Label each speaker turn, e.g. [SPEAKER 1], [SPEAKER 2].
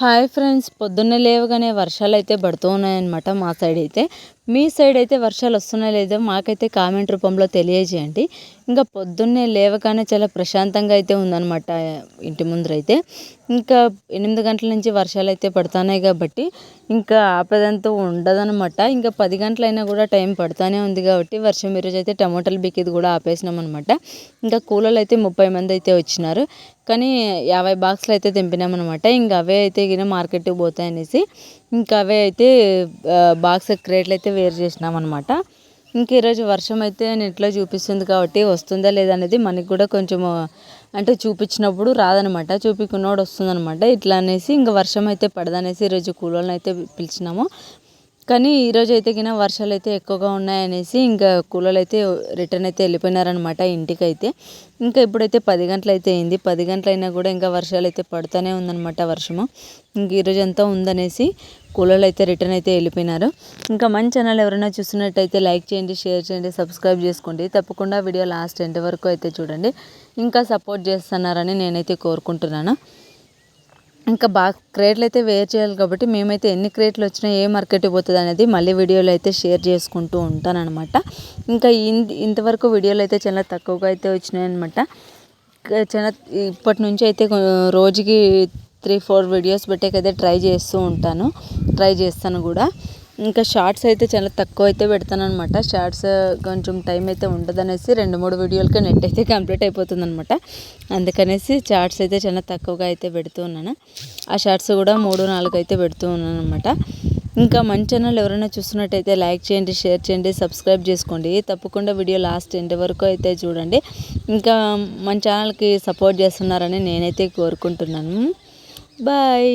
[SPEAKER 1] Hi friends పొద్దున్నే లేవగానే వర్షాలు అయితే పడుతూ ఉన్నాయన్నమాట మా సైడ్ అయితే. మీ సైడ్ అయితే వర్షాలు వస్తున్నాయో లేదో మాకైతే కామెంట్ రూపంలో తెలియజేయండి. ఇంకా పొద్దున్నే లేవగానే చాలా ప్రశాంతంగా అయితే ఉందన్నమాట ఇంటి ముందర అయితే. ఇంకా ఎనిమిది గంటల నుంచి వర్షాలు అయితే పడుతున్నాయి కాబట్టి ఇంకా ఆపదంతా ఉండదనమాట ఇంకా పది గంటలైనా కూడా టైం పడుతూనే ఉంది కాబట్టి వర్షం ఈరోజు అయితే టమోటాలు బిక్కిది కూడా ఆపేసినాం అనమాట ఇంకా కూలర్లు అయితే ముప్పై మంది అయితే వచ్చినారు. కానీ యాభై బాక్స్లు అయితే తెంపినామన్నమాట. ఇంకా అవే అయితే గిన మార్కెట్కి పోతాయనేసి. ఇంకా అవే అయితే బాక్స్ క్రేట్లు అయితే వేరు చేసినాం అనమాట ఇంక ఈరోజు వర్షం అయితే నెట్లో చూపిస్తుంది కాబట్టి వస్తుందా లేదా అనేది మనకి కూడా కొంచెం అంటే చూపించినప్పుడు రాదనమాట చూపించుకున్నోడు వస్తుందనమాట ఇట్లా అనేసి ఇంకా వర్షం అయితే పడదనేసి ఈరోజు కూలోళ్ళని అయితే పిలిచినాము. కానీ ఈరోజు అయితే కినా వర్షాలు అయితే ఎక్కువగా ఉన్నాయనేసి ఇంకా కూలర్లు అయితే రిటర్న్ అయితే వెళ్ళిపోయినారనమాట ఇంటికి అయితే ఇంకా ఇప్పుడైతే పది గంటలు అయితే అయింది. పది గంటలైనా కూడా ఇంకా వర్షాలు అయితే పడుతూనే ఉందనమాట వర్షము. ఇంక ఈరోజు అంతా ఉందనేసి కూలర్లు అయితే రిటర్న్ అయితే వెళ్ళిపోయినారు. ఇంకా మంచి ఛానల్ ఎవరైనా చూస్తున్నట్టయితే లైక్ చేయండి షేర్ చేయండి సబ్స్క్రైబ్ చేసుకోండి. తప్పకుండా వీడియో లాస్ట్ ఎండ్ వరకు అయితే చూడండి. ఇంకా సపోర్ట్ చేస్తున్నారని నేనైతే కోరుకుంటున్నాను. ఇంకా బాగా క్రేట్లు అయితే వేర్ చేయాలి కాబట్టి మేమైతే ఎన్ని క్రేట్లు వచ్చినా ఏ మార్కెట్కి పోతుంది అనేది మళ్ళీ వీడియోలో అయితే షేర్ చేసుకుంటూ ఉంటానన్నమాట. ఇంకా ఇంతవరకు వీడియోలు అయితే చాలా తక్కువగా అయితే వచ్చినాయన్నమాట. చాలా ఇప్పటి నుంచి అయితే రోజుకి త్రీ ఫోర్ వీడియోస్ పెట్టేకైతే ట్రై చేస్తూ ఉంటాను. ట్రై చేస్తాను కూడా. ఇంకా షార్ట్స్ అయితే చాలా తక్కువ అయితే పెడతాను అనమాట షార్ట్స్ కొంచెం టైం అయితే ఉండదనేసి రెండు మూడు వీడియోలకి నెట్ అయితే కంప్లీట్ అయిపోతుంది అనమాట అందుకనేసి షార్ట్స్ అయితే చాలా తక్కువగా అయితే పెడుతూ ఉన్నాను. ఆ షార్ట్స్ కూడా మూడు నాలుగు అయితే పెడుతూ ఉన్నాను అనమాట ఇంకా మంచి ఛానల్ ఎవరైనా చూస్తున్నట్టయితే లైక్ చేయండి షేర్ చేయండి సబ్స్క్రైబ్ చేసుకోండి. తప్పకుండా వీడియో లాస్ట్ ఎండ్ వరకు అయితే చూడండి. ఇంకా మన ఛానల్కి సపోర్ట్ చేస్తున్నారని నేనైతే కోరుకుంటున్నాను. బాయ్.